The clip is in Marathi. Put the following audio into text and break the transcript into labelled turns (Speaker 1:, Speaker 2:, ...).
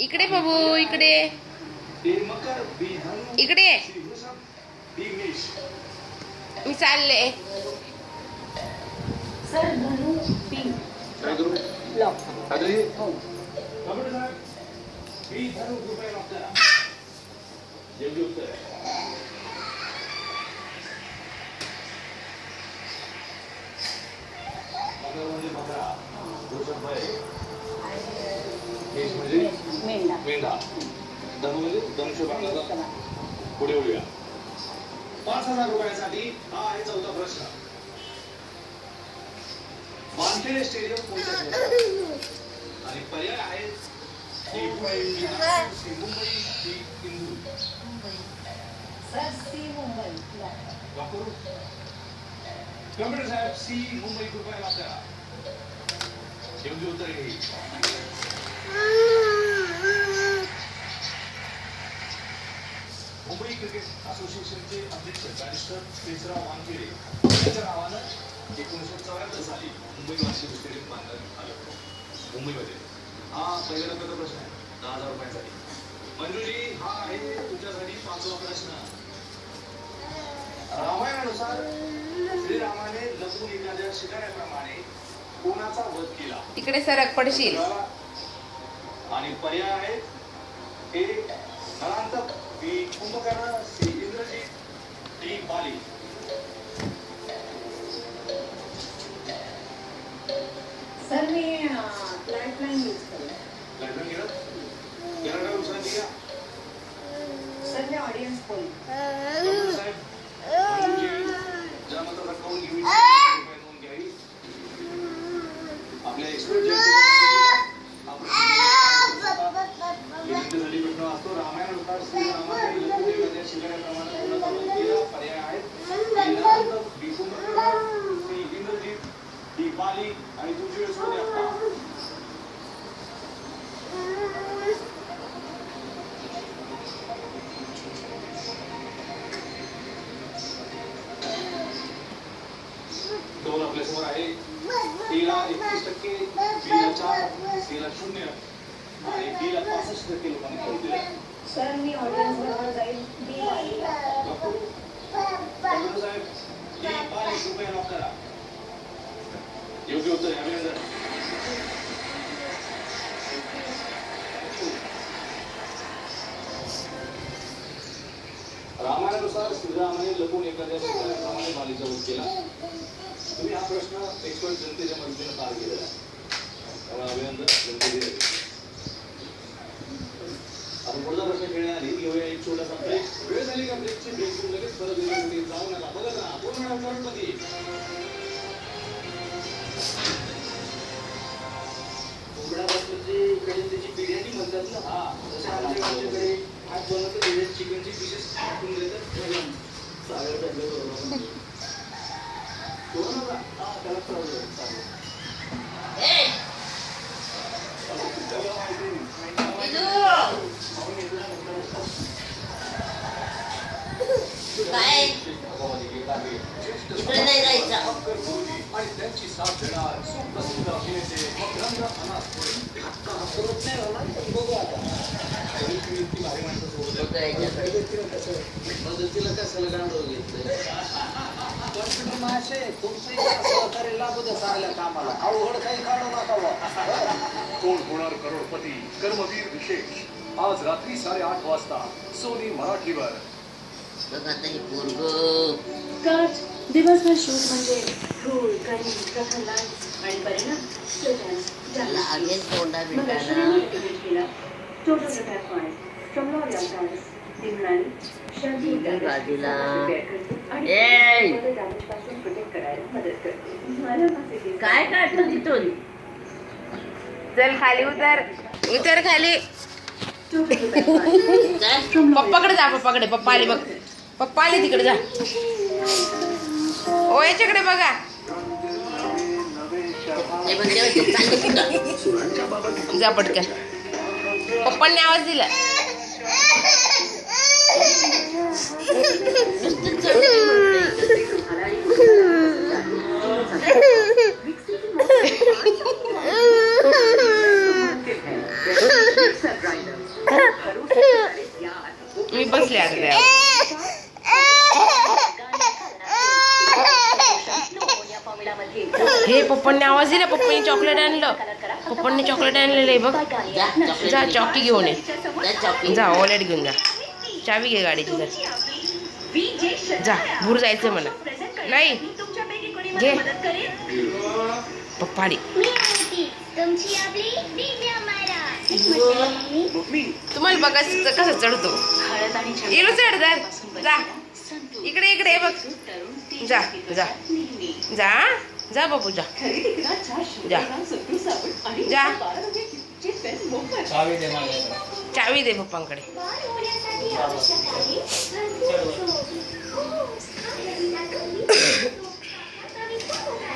Speaker 1: इकडे बाबू इकडे. इकडे. मी चालले.
Speaker 2: म्हणजे बकरा वृषभ बैल केश म्हणजे
Speaker 3: मेंढा.
Speaker 2: मेंढा धनु दंश भागाचा पुढे वळूया. पाच हजार रुपयासाठी हा आहे चौथा प्रश्न. वानखेडे स्टेडियम कोणत्या आणि पर्याय आहेत कम्प्युटर साहेब सी मुंबई कृपया वापरा योग्य उत्तर हे केशराव वानखेडे यांच्या नावानं एकोणीसशे चौऱ्याहत्तर साली मुंबई वार्षिक स्टेडियम बांधण्यात आलं मुंबईमध्ये. हा पहिल्या टप्प्याचा प्रश्न आहे. दहा हजार रुपयांसाठी. मंजुजी हा आहे तुमच्यासाठी पाचवा प्रश्न. रामायणानुसार श्रीरामाने लपून एखाद्या शिकाऱ्याप्रमाणे कोणाचा वध केला?
Speaker 1: तिकडे सरक पडशील.
Speaker 2: आणि पर्याय आहेत. ए नळांतक बी कुंभकर्ण नोंद घ्यावी आपल्या एक्सपर्ट असतो रामायण श्रीरामाने लपून एखाद्या शिकाऱ्याप्रमाणे कोणाचा पर्याय आहेत ए नळांतक दीपाली आणि तुमची वेळ दोन आपल्यासमोर आहे. टीला एकतीस टक्के बीला चार सीला शून्य. आणि डीला पासष्ट टक्के लोकांनी कौल. दिला
Speaker 3: सर मी ऑडियन्स बरोबर जाईल. डी वालीला
Speaker 2: डॉक्टर. साहेब डी बाली कृपया लॉक करा. योग्य उत्तर आहे अभिनंदन रामायणानुसार श्रीरामाने लपून एखाद्या शिकाऱ्याप्रमाणे बालीचा वध केला. तुम्ही हा प्रश्न एक्सपर्ट जनतेच्या मदतीने पार केलेला आहे. त्यामुळे अभिनंदन. जनतेने आपण पुढचा प्रश्न खेळण्याआधी घेऊया एक छोटासा ब्रेक वेळ झाली का ब्रेकची ब्रेक घेऊन लगेच परत येण्यासाठी जाऊ नका बघत राहा आपण वेळा करोडपती
Speaker 4: कोंबड्यापासूनची इकडे त्याची बिर्याणी म्हणतात ना?
Speaker 2: हा.
Speaker 4: तसं आमच्या गावच्याकडे आज बनवतो त्याच्यात चिकनची पीसेस टाकून देतात
Speaker 5: सागर टाकलं
Speaker 4: मदतीला कसं
Speaker 5: मदतीला कशाला
Speaker 4: तुमचंही जरा सहकार्य लागू द्या चांगल्या कामाला अवघड काही काढू नका.
Speaker 6: कोण होणार करोडपती कर्मवीर विशेष आज रात्री साडेआठ वाजता सोनी मराठीवर
Speaker 5: बघ आता हे पोरग
Speaker 3: कट दिवसभर शूट म्हणजे धूळ प्रहलाद आणि परिणाम सुजास, जास्त.
Speaker 5: लागेल तोंडा
Speaker 3: मग
Speaker 5: बिंडाला
Speaker 3: अश्विनीने recommend केला. Total repair price from L'Oreal Paris. ती म्हणाली, "शांती
Speaker 5: दिली
Speaker 3: damage
Speaker 5: बाजूला.
Speaker 3: repair करते आणि
Speaker 5: ए! काय काढलं तिथून?
Speaker 1: चल खाली उतर. उतर खाली. पप्पाकडे जा पप्पाकडे. पप्पा आले बघ. पप्पा आले तिकडे जा. ओ याच्याकडे बघा? जा पटकन. पप्पांनी आवाज दिला.
Speaker 5: मी
Speaker 1: बसले आता हे पप्पांनी आवाज दिला पप्पांनी चॉकलेट आणलं. पप्पांनी चॉकलेट आणलेलं आहे बघ. जा चॉकी घेऊन ये. जा वॉलेट घेऊन जा. चावी घे गाडीची जा जा भूर जायचं मला. नाही. घे. पप्पा आली
Speaker 7: तुमची आपली दिव्या मायरा.
Speaker 1: तुम्हाला बघायचं कसं चढतो? येलो चढ जा. जा. इकडे इकडे ये बघ. जा जा. जा जा बाबू जा. जा. जा.
Speaker 4: चावी दे माझ्याकडे.
Speaker 1: चावी दे पप्पांकडे.